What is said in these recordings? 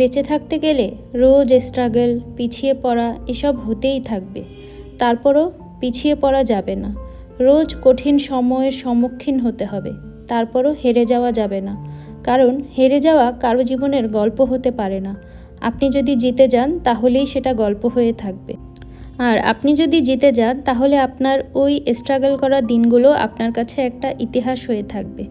বেঁচে থাকতে গেলে রোজ স্ট্রাগল পিছিয়ে পড়া এসব হতেই থাকবে। তারপরও পিছিয়ে পড়া যাবে না। রোজ কঠিন সময়ের সম্মুখীন হতে হবে। তারপরও হেরে যাওয়া যাবে না। কারণ হেরে যাওয়া কারও জীবনের গল্প হতে পারে না। আপনি যদি জিতে যান, তাহলেই সেটা গল্প হয়ে থাকবে। আর আপনি যদি জিতে যান, তাহলে আপনার ওই স্ট্রাগল করা দিনগুলো আপনার কাছে একটা ইতিহাস হয়ে থাকবে।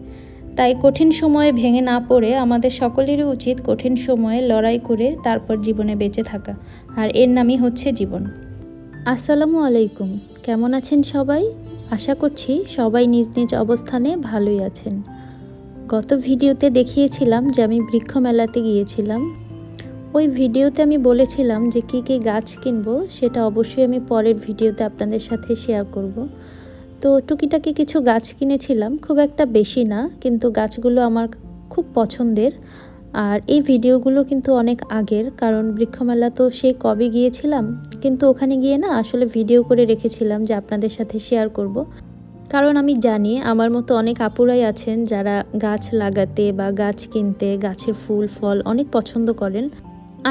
তাই কঠিন সময়ে ভেঙে না পড়ে আমাদের সকলেরই উচিত কঠিন সময়ে লড়াই করে তারপর জীবনে বেঁচে থাকা। আর এর নামই হচ্ছে জীবন। আসসালামু আলাইকুম। কেমন আছেন সবাই? আশা করছি সবাই নিজ নিজ অবস্থানে ভালোই আছেন। গত ভিডিওতে দেখিয়েছিলাম যে আমি বৃক্ষ মেলাতে গিয়েছিলাম। ওই ভিডিওতে আমি বলেছিলাম যে কী কী গাছ কিনবো সেটা অবশ্যই আমি পরের ভিডিওতে আপনাদের সাথে শেয়ার করব। তো টুকিটাকি কিছু গাছ কিনেছিলাম, খুব একটা বেশি না, কিন্তু গাছগুলো আমার খুব পছন্দের। আর এই ভিডিওগুলো কিন্তু অনেক আগের, কারণ বৃক্ষমেলা তো সেই কবে গিয়েছিলাম, কিন্তু ওখানে গিয়ে না আসলে ভিডিও করে রেখেছিলাম যে আপনাদের সাথে শেয়ার করব। কারণ আমি জানি আমার মতো অনেক আপুরাই আছেন যারা গাছ লাগাতে বা গাছ কিনতে, গাছের ফুল, ফল অনেক পছন্দ করেন।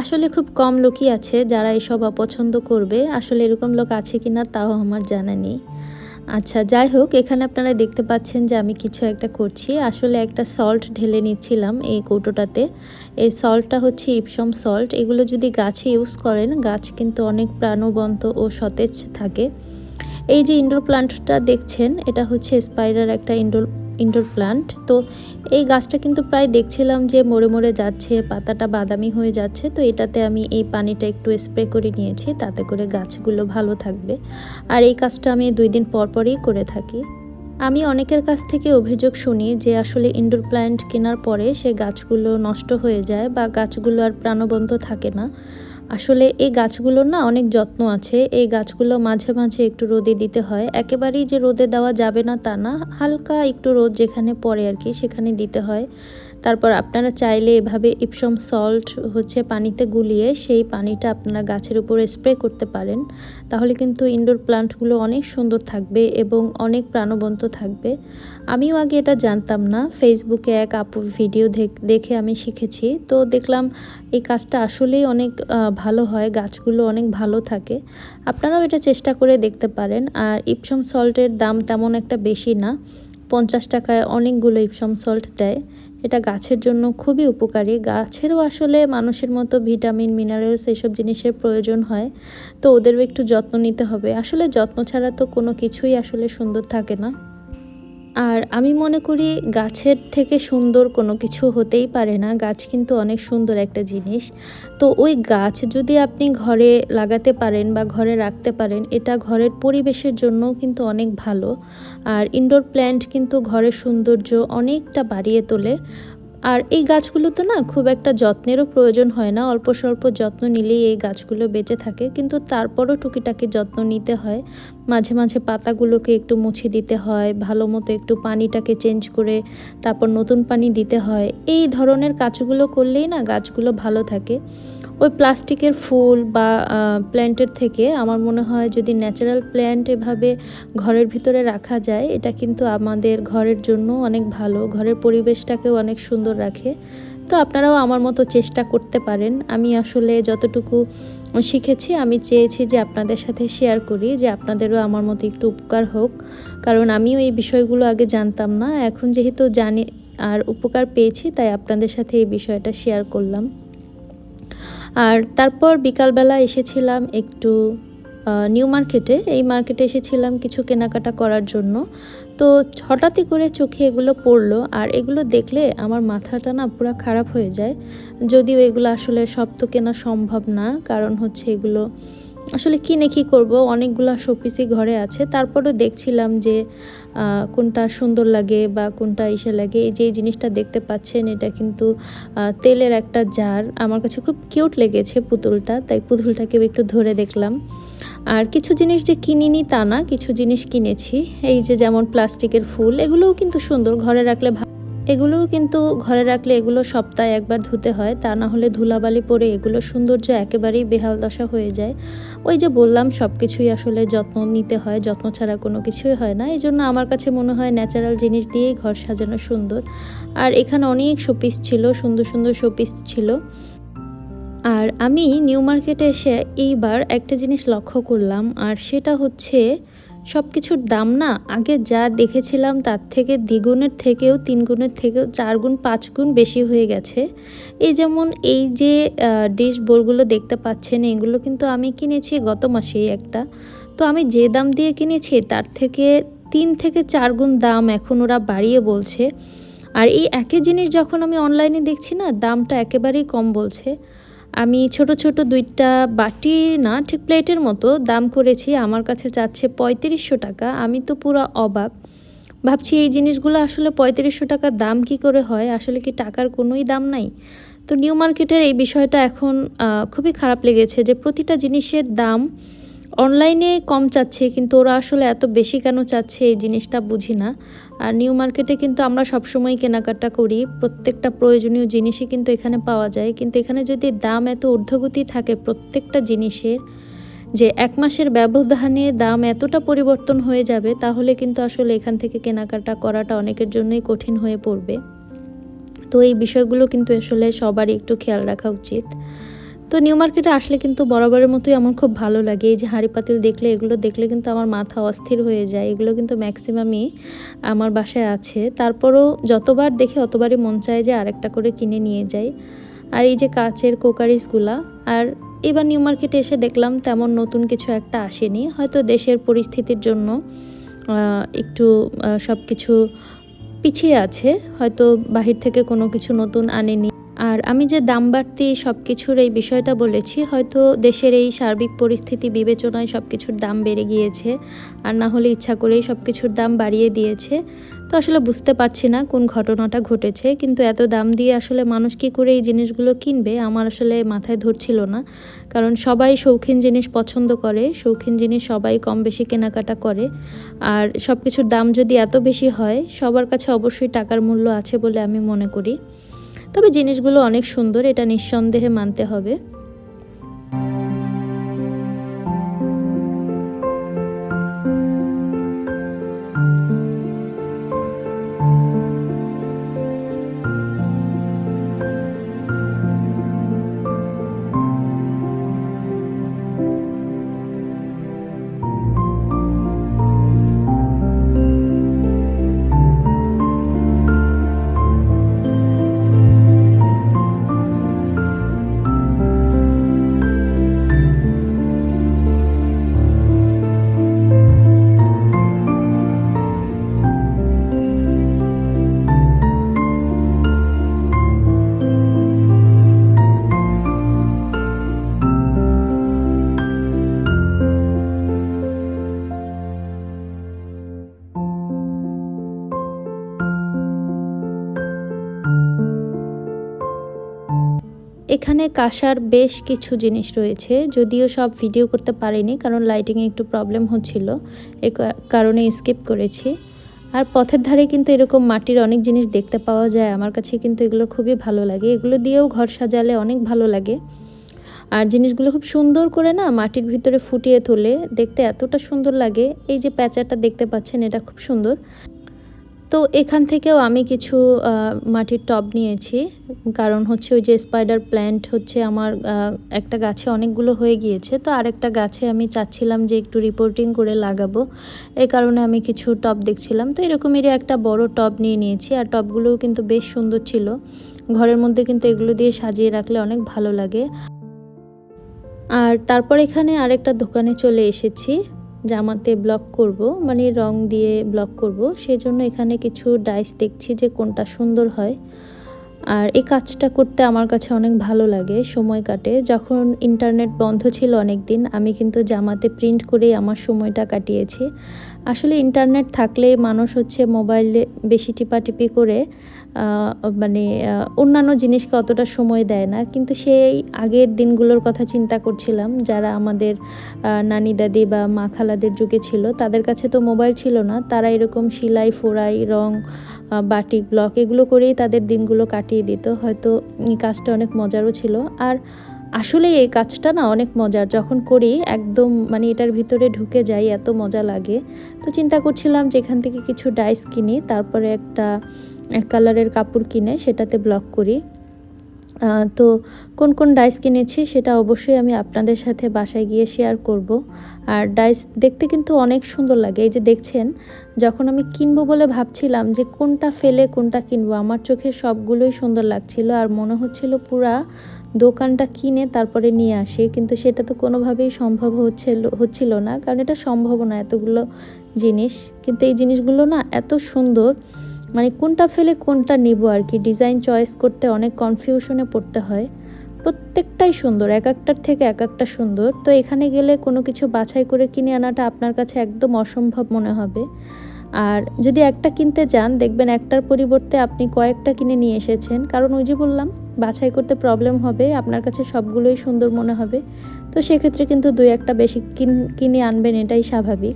আসলে খুব কম লোকই আছে যারা এসব অপছন্দ করবে, আসলে এরকম লোক আছে কিনা তাও আমার জানা নেই। আচ্ছা যাই হোক, এখানে আপনারা দেখতে পাচ্ছেন যে আমি কিছু একটা করছি। আসলে একটা সল্ট ঢেলে নিচ্ছিলাম এই কৌটোটাতে। এই সল্টটা হচ্ছে ইপসম সল্ট এগুলো যদি গাছে ইউজ করেন, গাছ কিন্তু অনেক প্রাণবন্ত ও সতেজ থাকে। এই যে ইনডোর প্লান্টটা দেখছেন, এটা হচ্ছে স্পাইডার একটা ইনডোর ইনডোর প্লান্ট তো এই গাছটা কিন্তু প্রায় দেখছিলাম যে মরে মরে যাচ্ছে, পাতাটা বাদামি হয়ে যাচ্ছে। তো এটাতে আমি এই পানিটা একটু স্প্রে করে নিয়েছি, তাতে করে গাছগুলো ভালো থাকবে। আর এই কাজটা আমি দুই দিন পর পরই করে থাকি। আমি অনেকের কাছ থেকে অভিযোগ শুনি যে আসলে ইনডোর প্ল্যান্ট কেনার পরে সে গাছগুলো নষ্ট হয়ে যায় বা গাছগুলো আর প্রাণবন্ত থাকে না। আসলে এই গাছগুলোর না অনেক যত্ন আছে। এই গাছগুলো মাঝে মাঝে একটু রোদে দিতে হয়। একেবারেই যে রোদে দেওয়া যাবে না তা না, হালকা একটু রোদ যেখানে পড়ে আর কি সেখানে দিতে হয়। তারপর আপনারা চাইলে এভাবে ইপসম সল্ট হচ্ছে পানিতে গুলিয়ে সেই পানিটা আপনারা গাছের উপরে স্প্রে করতে পারেন। তাহলে কিন্তু ইনডোর প্লান্টগুলো অনেক সুন্দর থাকবে এবং অনেক প্রাণবন্ত থাকবে। আমিও আগে এটা জানতাম না ফেসবুকে এক আপুর ভিডিও দেখে আমি শিখেছি। তো দেখলাম এই কাজটা আসলেই অনেক ভালো হয়, গাছগুলো অনেক ভালো থাকে। আপনারাও এটা চেষ্টা করে দেখতে পারেন। আর ইপসম সল্টের দাম তেমন একটা বেশি না। পঞ্চাশ টাকায় অনেকগুলো ইপসম সল্ট দেয়। এটা গাছের জন্য খুবই উপকারী। গাছেরও আসলে মানুষের মতো ভিটামিন, মিনারেলস এইসব জিনিসের প্রয়োজন হয়, তো ওদেরও একটু যত্ন নিতে হবে। আসলে যত্ন ছাড়া তো কোনো কিছুই আসলে সুন্দর থাকে না। আর আমি মনে করি গাছের থেকে সুন্দর কোনো কিছু হতেই পারে না। গাছ কিন্তু অনেক সুন্দর একটা জিনিস। তো ওই গাছ যদি আপনি ঘরে লাগাতে পারেন বা ঘরে রাখতে পারেন, এটা ঘরের পরিবেশের জন্য কিন্তু অনেক ভালো। আর ইনডোর প্ল্যান্ট কিন্তু ঘরের সৌন্দর্য অনেকটা বাড়িয়ে তোলে। আর এই গাছগুলো তো না খুব একটা যত্নেরও প্রয়োজন হয় না। অল্প স্বল্প যত্ন নিলেই এই গাছগুলো বেঁচে থাকে। কিন্তু তারপরও টুকিটাকি যত্ন নিতে হয়। মাঝে মাঝে পাতাগুলোকে একটু মুছে দিতে হয়। ভালো মতো একটু পানিটাকে চেঞ্জ করে তারপর নতুন পানি দিতে হয়। এই ধরনের কাজগুলো করলেই না গাছগুলো ভালো থাকে। ওই প্লাস্টিকের ফুল বা প্ল্যান্টের থেকে আমার মনে হয় যদি ন্যাচারাল প্ল্যান্ট এভাবে ঘরের ভিতরে রাখা যায়, এটা কিন্তু আমাদের ঘরের জন্য অনেক ভালো। ঘরের পরিবেশটাকেও অনেক সুন্দর রাখে। তো আপনারাও আমার মতো চেষ্টা করতে পারেন। আমি আসলে যতটুকু শিখেছি, আমি চেয়েছি যে আপনাদের সাথে শেয়ার করি, যে আপনাদেরও আমার মতো একটু উপকার হোক। কারণ আমিও এই বিষয়গুলো আগে জানতাম না। এখন যেহেতু জানি আর উপকার পেয়েছি, তাই আপনাদের সাথে এই বিষয়টা শেয়ার করলাম। আর তারপর বিকালবেলা এসেছিলাম একটু নিউ মার্কেটে এই মার্কেটে এসেছিলাম কিছু কেনাকাটা করার জন্য। তো হঠাৎই করে চোখে এগুলো পড়ল আর এগুলো দেখলে আমার মাথাটা না পুরো খারাপ হয়ে যায়। যদিও এগুলো আসলে সব তো কেনা সম্ভব না, কারণ হচ্ছে এগুলো আসলে কিনে কি করব? অনেকগুলো শোপিসই ঘরে আছে। তারপরেও দেখছিলাম যে কোনটা সুন্দর লাগে বা কোনটা ইসে লাগে। এই যে, এই জিনিসটা দেখতে পাচ্ছেন, এটা কিন্তু তেলের একটা জার। আমার কাছে খুব কিউট লেগেছে পুতুলটা, তাই পুতুলটাকে একটু ধরে দেখলাম। আর কিছু জিনিস যে কিনিনি তা না, কিছু জিনিস কিনেছি। এই যে, যেমন প্লাস্টিকের ফুল, এগুলোও কিন্তু সুন্দর। ঘরে রাখলে এগুলোও কিন্তু ঘরে রাখলে এগুলো সপ্তাহে একবার ধুতে হয়, তা না হলে ধুলাবালি পরে এগুলো সৌন্দর্য একেবারেই বেহাল দশা হয়ে যায়। ওই যে বললাম সব কিছুই আসলে যত্ন নিতে হয়, যত্ন ছাড়া কোনো কিছুই হয় না। এই জন্য আমার কাছে মনে হয় ন্যাচারাল জিনিস দিয়েই ঘর সাজানো সুন্দর। আর এখানে অনেক শোপিস ছিল, সুন্দর সুন্দর শোপিস ছিল। আর আমি নিউ মার্কেটে এসে এইবার একটা জিনিস লক্ষ্য করলাম, আর সেটা হচ্ছে সব কিছুর দাম না, আগে যা দেখেছিলাম তার থেকে দ্বিগুণের থেকেও তিন গুণের থেকেও চার গুণ পাঁচ গুণ বেশি হয়ে গেছে। এই যেমন এই যে ডিশ বোলগুলো দেখতে পাচ্ছেন, এগুলো কিন্তু আমি কিনেছি গত মাসেই একটা। তো আমি যে দাম দিয়ে কিনেছি তার থেকে তিন থেকে চার গুণ দাম এখন ওরা বাড়িয়ে বলছে। আর এই একই জিনিস যখন আমি অনলাইনে দেখছি না, দামটা একেবারেই কম বলছে। আমি ছোট ছোট দুইটা বাটি, না, ঠিক প্লেটের মতো দাম করেছি। আমার কাছে চাচ্ছে পঁয়ত্রিশশো টাকা। আমি তো পুরো অবাক। ভাবছি এই জিনিসগুলো আসলে পঁয়ত্রিশশো টাকা দাম কি করে হয়? আসলে কি টাকার কোনোই দাম নাই? তো নিউ মার্কেটের এই বিষয়টা এখন খুবই খারাপ লেগেছে যে প্রতিটা জিনিসের দাম অনলাইনে কম চাচ্ছে, কিন্তু ওরা আসলে এত বেশি কেন চাচ্ছে এই জিনিসটা বুঝি না। আর নিউ মার্কেটে কিন্তু আমরা সবসময় কেনাকাটা করি, প্রত্যেকটা প্রয়োজনীয় জিনিসই কিন্তু এখানে পাওয়া যায়। কিন্তু এখানে যদি দাম এত ঊর্ধ্বগতি থাকে প্রত্যেকটা জিনিসের, যে এক মাসের ব্যবধানে দাম এতটা পরিবর্তন হয়ে যাবে, তাহলে কিন্তু আসলে এখান থেকে কেনাকাটা করাটা অনেকের জন্যই কঠিন হয়ে পড়বে। তো এই বিষয়গুলো কিন্তু আসলে সবারই একটু খেয়াল রাখা উচিত। তো নিউ মার্কেটে আসলে কিন্তু বরাবরের মতোই আমার খুব ভালো লাগে। এই যে হাঁড়ি পাতিল দেখলে, এগুলো দেখলে কিন্তু আমার মাথা অস্থির হয়ে যায়। এগুলো কিন্তু ম্যাক্সিমামই আমার বাসায় আছে। তারপরও যতবার দেখে, অতবারই মন চায় যে আরেকটা করে কিনে নিয়ে যাই। আর এই যে কাচের কোকারিসগুলা, আর এবার নিউ মার্কেটে এসে দেখলাম তেমন নতুন কিছু একটা আসেনি। হয়তো দেশের পরিস্থিতির জন্য একটু সব কিছু পিছিয়ে আছে। হয়তো বাহির থেকে কোনো কিছু নতুন আনেনি। আমি যে দাম বাড়তি সব কিছুর এই বিষয়টা বলেছি, হয়তো দেশের এই সার্বিক পরিস্থিতি বিবেচনায় সব কিছুর দাম বেড়ে গিয়েছে আর না হলে ইচ্ছা করেই সব কিছুর দাম বাড়িয়ে দিয়েছে। তো আসলে বুঝতে পারছি না কোন ঘটনাটা ঘটেছে, কিন্তু এত দাম দিয়ে আসলে মানুষ কী করে এই জিনিসগুলো কিনবে আমার আসলে মাথায় ধরছিল না। কারণ সবাই শৌখিন জিনিস পছন্দ করে, শৌখিন জিনিস সবাই কম বেশি কেনাকাটা করে। আর সব কিছুর দাম যদি এত বেশি হয়, সবার কাছে অবশ্যই টাকার মূল্য আছে বলে আমি মনে করি। তবে জিনিসগুলো অনেক সুন্দর এটা নিঃসন্দেহে মানতে হবে। এখানে কাঁসার বেশ কিছু জিনিস রয়েছে, যদিও সব ভিডিও করতে পারিনি কারণ লাইটিংয়ে একটু প্রবলেম হচ্ছিল, এ কারণে স্কিপ করেছি। আর পথের ধারে কিন্তু এরকম মাটির অনেক জিনিস দেখতে পাওয়া যায়, আমার কাছে কিন্তু এগুলো খুবই ভালো লাগে। এগুলো দিয়েও ঘর সাজালে অনেক ভালো লাগে। আর জিনিসগুলো খুব সুন্দর করে না মাটির ভিতরে ফুটিয়ে তোলে, দেখতে এতটা সুন্দর লাগে, এই যে প্যাচারটা দেখতে পাচ্ছেন, এটা খুব সুন্দর। তো এখান থেকেও আমি কিছু মাটির টব নিয়েছি। কারণ হচ্ছে ওই যে স্পাইডার প্ল্যান্ট হচ্ছে আমার একটা গাছে অনেকগুলো হয়ে গিয়েছে। তো আরেকটা গাছে আমি চাচ্ছিলাম যে একটু রিপোর্টিং করে লাগাবো। এই কারণে আমি কিছু টব দেখছিলাম। তো এরকমেরই একটা বড় টব নিয়ে নিয়েছি। আর টবগুলোও কিন্তু বেশ সুন্দর ছিল। ঘরের মধ্যে কিন্তু এগুলো দিয়ে সাজিয়ে রাখলে অনেক ভালো লাগে। আর তারপর এখানে আরেকটা দোকানে চলে এসেছি। জামাতে ব্লক করব মানে রং দিয়ে ব্লক করব। সেজন্য এখানে কিছু ডাইস দেখছি যে কোনটা সুন্দর হয়। আর এই কাজটা করতে আমার কাছে অনেক ভালো লাগে, সময় কাটে। যখন ইন্টারনেট বন্ধ ছিল অনেক দিন আমি কিন্তু জামাতে প্রিন্ট করেই আমার সময়টা কাটিয়েছি। আসলে ইন্টারনেট থাকলে মানুষ হচ্ছে মোবাইলে বেশি টিপাটিপি করে মানে অন্যান্য জিনিসকে অতটা সময় দেয় না। কিন্তু সেই আগের দিনগুলোর কথা চিন্তা করছিলাম, যারা আমাদের নানি দাদি বা মা খালাদের যুগে ছিল, তাদের কাছে তো মোবাইল ছিল না। তারা এরকম সিলাই, ফোড়াই, রং বাটিক ব্লক এগুলো করেই তাদের দিনগুলো কাটিয়ে দিত। হয়তো কাজটা অনেক মজারও ছিল। আর আসলে এই কাজটা না অনেক মজার। যখন করি একদম মানে এটার ভিতরে ঢুকে যাই, এত মজা লাগে। তো চিন্তা করছিলাম যে এখান থেকে কিছু ডাইস কিনি, তারপরে একটা, এক কালারের কাপড় কিনে সেটাতে ব্লক করি। তো কোন কোন ডাইস কিনেছি সেটা অবশ্যই আমি আপনাদের সাথে বাসায় গিয়ে শেয়ার করব। আর ডাইস দেখতে কিন্তু অনেক সুন্দর লাগে। এই যে দেখছেন, যখন আমি কিনবো বলে ভাবছিলাম যে কোনটা ফেলে কোনটা কিনবো, আমার চোখে সবগুলোই সুন্দর লাগছিল। আর মনে হচ্ছিল পুরা দোকানটা কিনে তারপরে নিয়ে আসি, কিন্তু সেটা তো কোনোভাবেই সম্ভব হচ্ছিল হচ্ছিল না, কারণ এটা সম্ভব না এতগুলো জিনিস। কিন্তু এই জিনিসগুলো না এত সুন্দর মানে কোনটা ফেলে কোনটা নিব আর কি ডিজাইন চয়েস করতে অনেক কনফিউশনে পড়তে হয়। প্রত্যেকটাই সুন্দর, এক একটার থেকে এক একটা সুন্দর। তো এখানে গেলে কোনো কিছু বাছাই করে কিনে আনাটা আপনার কাছে একদম অসম্ভব মনে হবে। আর যদি একটা কিনতে যান, দেখবেন একটার পরিবর্তে আপনি কয়েকটা কিনে নিয়ে এসেছেন। কারণ ওই যে বললাম বাছাই করতে প্রবলেম হবে, আপনার কাছে সবগুলোই সুন্দর মনে হবে। তো সেক্ষেত্রে কিন্তু দুই একটা বেশি কিন- আনবেন, এটাই স্বাভাবিক।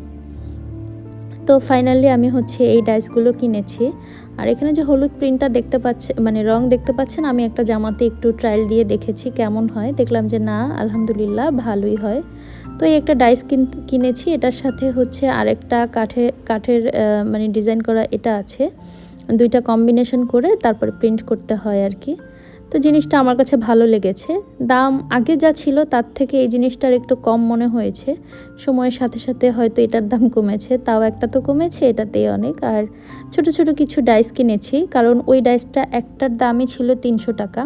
তো ফাইনালি আমি হচ্ছে এই ডাইসগুলো কিনেছি। আর এখানে যে হলুদ প্রিন্টটা দেখতে পাচ্ছে মানে রং দেখতে পাচ্ছেন, আমি একটা জামাতে একটু ট্রায়াল দিয়ে দেখেছি কেমন হয়। দেখলাম যে না, আলহামদুলিল্লাহ ভালোই হয়। তো এই একটা ডাইস কিন- কিনেছি, এটার সাথে হচ্ছে আরেকটা কাঠের কাঠের মানে ডিজাইন করা এটা আছে। দুইটা কম্বিনেশন করে তারপর প্রিন্ট করতে হয় আর কি। তো জিনিসটা আমার কাছে ভালো লেগেছে। দাম আগে যা ছিল তার থেকে এই জিনিসটার একটু কম মনে হয়েছে। সময়ের সাথে সাথে হয়তো এটার দাম কমেছে, তাও একটা তো কমেছে, এটাতেই অনেক। আর ছোট ছোট কিছু ডাইস কিনেছি, কারণ ওই ডাইসটা একটার দামই ছিল তিনশো টাকা।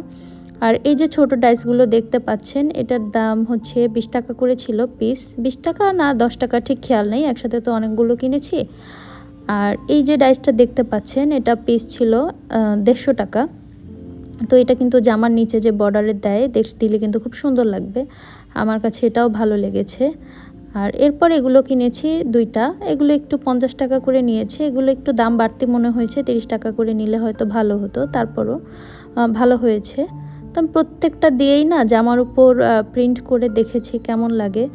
আর এই যে ছোট ডাইসগুলো দেখতে পাচ্ছেন, এটার দাম হচ্ছে বিশ টাকা করে ছিল পিস বিশ টাকা না দশ টাকা ঠিক খেয়াল নেই, একসাথে তো অনেকগুলো কিনেছি। আর এই যে ডাইসটা দেখতে পাচ্ছেন, এটা পিস ছিল দেড়শো টাকা। তো এটা কিন্তু জামার নিচে যে বর্ডারে দেয়, দেখ, দিলে কিন্তু খুব সুন্দর লাগবে। আমার কাছে এটাও ভালো লেগেছে। আর এরপর এগুলো কিনেছি দুইটা। এগুলো একটু পঞ্চাশ টাকা করে নিয়েছে। এগুলো একটু দাম বাড়তি মনে হয়েছে, তিরিশ টাকা করে নিলে হয়তো ভালো হতো। তারপরও ভালো হয়েছে। তো আমি প্রত্যেকটা দিয়েই না জামার উপর প্রিন্ট করে দেখেছি কেমন লাগে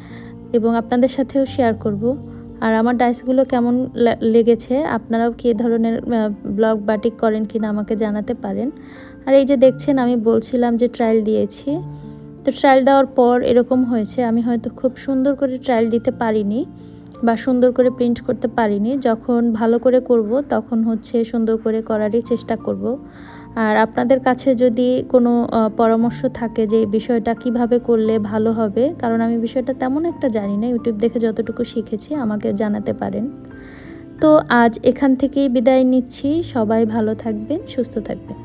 এবং আপনাদের সাথেও শেয়ার করব। আর আমার ডাইসগুলো কেমন লেগেছে, আপনারাও কী ধরনের ব্লগ বাটিক করেন কিনা আমাকে জানাতে পারেন। আর এই যে দেখছেন, আমি বলছিলাম যে ট্রায়াল দিয়েছি। তো ট্রায়াল দেওয়ার পর এরকম হয়েছে, আমি হয়তো খুব সুন্দর করে ট্রায়াল দিতে পারিনি বা সুন্দর করে প্রিন্ট করতে পারিনি। যখন ভালো করে করব, তখন হচ্ছে সুন্দর করে করারই চেষ্টা করব। আর আপনাদের কাছে যদি কোনো পরামর্শ থাকে যে বিষয়টা কীভাবে করলে ভালো হবে, কারণ আমি বিষয়টা তেমন একটা জানি না ইউটিউব দেখে যতটুকু শিখেছি, আমাকে জানাতে পারেন। তো আজ এখান থেকেই বিদায় নিচ্ছি, সবাই ভালো থাকবেন, সুস্থ থাকবেন।